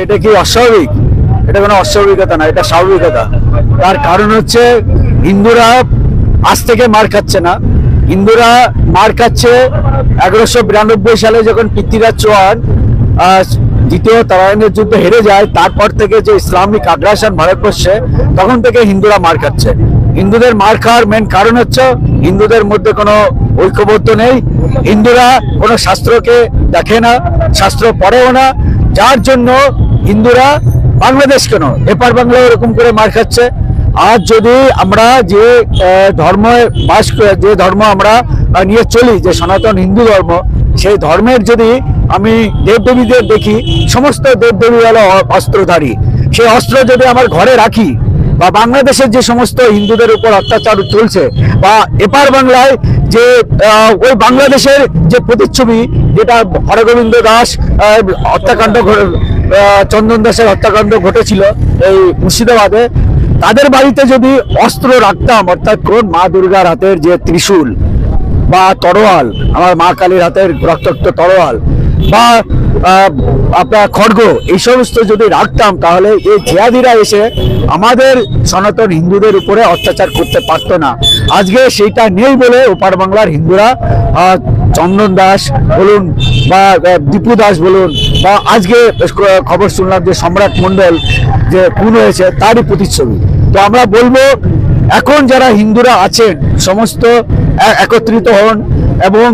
এটা কি অস্বাভাবিক? এটা কোনো অস্বাভাবিকতা না, এটা স্বাভাবিকতা। তার কারণ হচ্ছে হিন্দুরা আজ থেকে মার খাচ্ছে না। হিন্দুরা মার খাচ্ছে এগারোশো বিরানব্বই সালে যখন পৃথ্বীরাজ চৌহান দ্বিতীয় তারায়ণের যুদ্ধে হেরে যায়, তারপর থেকে যে ইসলামিক আগ্রাসন ভারতবর্ষে, তখন থেকে হিন্দুরা মার খাচ্ছে। হিন্দুদের মার খাওয়ার মেন কারণ হচ্ছে হিন্দুদের মধ্যে কোনো ঐক্যবদ্ধ নেই। হিন্দুরা কোনো শাস্ত্রকে দেখে না, শাস্ত্র পড়েও না। যার জন্য হিন্দুরা বাংলাদেশ কেন? এপার বাংলা এরকম করে মার খাচ্ছে। আজ যদি আমরা যে ধর্ম বাস যে ধর্ম আমরা নিয়ে চলি, যে সনাতন হিন্দু ধর্ম, সেই ধর্মের যদি আমি দেবদেবীদের দেখি, সমস্ত দেবদেবী হলো অস্ত্রধারী। সেই অস্ত্র যদি আমার ঘরে রাখি, বা বাংলাদেশের যে সমস্ত হিন্দুদের উপর অত্যাচার চলছে, বা এপার বাংলায় যে ওই বাংলাদেশের যে প্রতিচ্ছবি, যেটা হরগোবিন্দ দাস হত্যাকাণ্ড চন্দন দাসের হত্যাকাণ্ড ঘটেছিল এই মুর্শিদাবাদে। তাদের বাড়িতে যদি অস্ত্র রাখতাম, অর্থাৎ কোন মা দুর্গার হাতের যে ত্রিশূল বা তরোয়াল, আমার মা কালীর হাতের রক্তাক্ত তরোয়াল বা আপনার খড়গ, এই সমস্ত যদি রাখতাম, তাহলে এই জিয়াদিরা এসে আমাদের সনাতন হিন্দুদের উপরে অত্যাচার করতে পারতো না। আজকে সেইটা নেই বলে ওপার বাংলার হিন্দুরা চন্দন দাস বলুন বা দীপু দাস বলুন বা আজকে খবর শুনলাম যে সম্রাট মণ্ডল যে খুন হয়েছে, তারই প্রতিচ্ছবি। তো আমরা বলব এখন যারা হিন্দুরা আছেন, সমস্ত একত্রিত হন এবং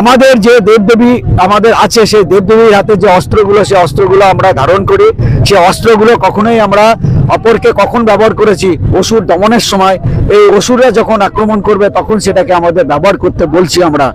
আমাদের যে দেবদেবী আমাদের আছে, সেই দেবদেবীর হাতে যে অস্ত্রগুলো, সেই অস্ত্রগুলো আমরা ধারণ করি। সে অস্ত্রগুলো কখনোই আমরা অপরকে কখন ব্যবহার করেছি অসুর দমনের সময়, এই অসুররা যখন আক্রমণ করবে তখন সেটাকে আমাদের ব্যবহার করতে বলছি আমরা।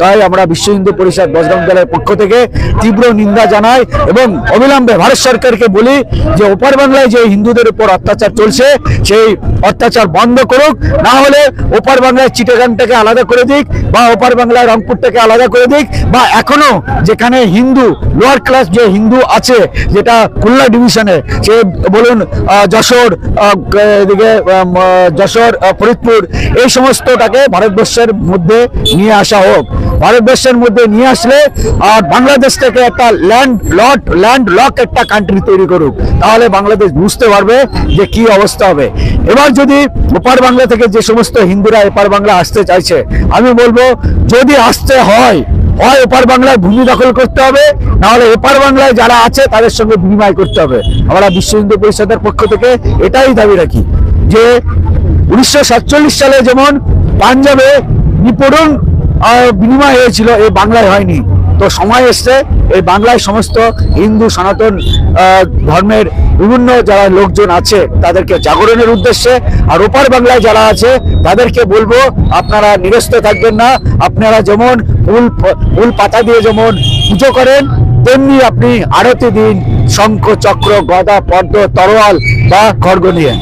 তাই আমরা বিশ্ব হিন্দু পরিষদ বজরং দলের পক্ষ থেকে তীব্র নিন্দা জানাই এবং অবিলম্বে ভারত সরকারকে বলি যে ওপার বাংলায় যে হিন্দুদের উপর অত্যাচার চলছে, সেই অত্যাচার বন্ধ করুক, না হলে ওপার বাংলায় চিটাগাংটাকে আলাদা করে দিক বা ওপার বাংলায় রংপুরটাকে আলাদা করে দিক বা এখনও যেখানে হিন্দু লোয়ার ক্লাস যে হিন্দু আছে, যেটা খুলনা ডিভিশনে সে বলুন যশোর এদিকে যশোর ফরিদপুর, এই সমস্তটাকে ভারতবর্ষের মধ্যে নিয়ে আসা হোক। ভারতবর্ষের মধ্যে নিয়ে আসলে, আর বাংলাদেশ থেকে একটা ল্যান্ড লট ল্যান্ড লক একটা কান্ট্রি তৈরি করুক, তাহলে বাংলাদেশ বুঝতে পারবে যে কি অবস্থা হবে। এবার যদি ওপার বাংলা থেকে যে সমস্ত হিন্দুরা এপার বাংলা আসতে চাইছে, আমি বলব, যদি আসতে হয় হয় এপার বাংলায় ভূমি দখল করতে হবে, নাহলে এপার বাংলায় যারা আছে তাদের সঙ্গে বিনিময় করতে হবে। আমরা বিশ্ব হিন্দু পরিষদের পক্ষ থেকে এটাই দাবি রাখি যে উনিশশো সাতচল্লিশ সালে যেমন পাঞ্জাবে নিপড়ন বিনিময় হয়েছিল, এ বাংলায় হয়নি। তো সময় এসছে। এই বাংলায় সমস্ত হিন্দু, সনাতন ধর্মের বিভিন্ন যারা লোকজন আছে, তাদেরকে জাগরণের উদ্দেশ্যে আর ওপার বাংলায় যারা আছে, তাদেরকে বলব, আপনারা নিরস্ত থাকবেন না। আপনারা যেমন ফুল ফুল পাতা দিয়ে যেমন পুজো করেন, তেমনি আপনি আরতি দিন, শঙ্খ, চক্র, গদা, পদ্ম, তরোয়াল বা খড়গ নিয়ে।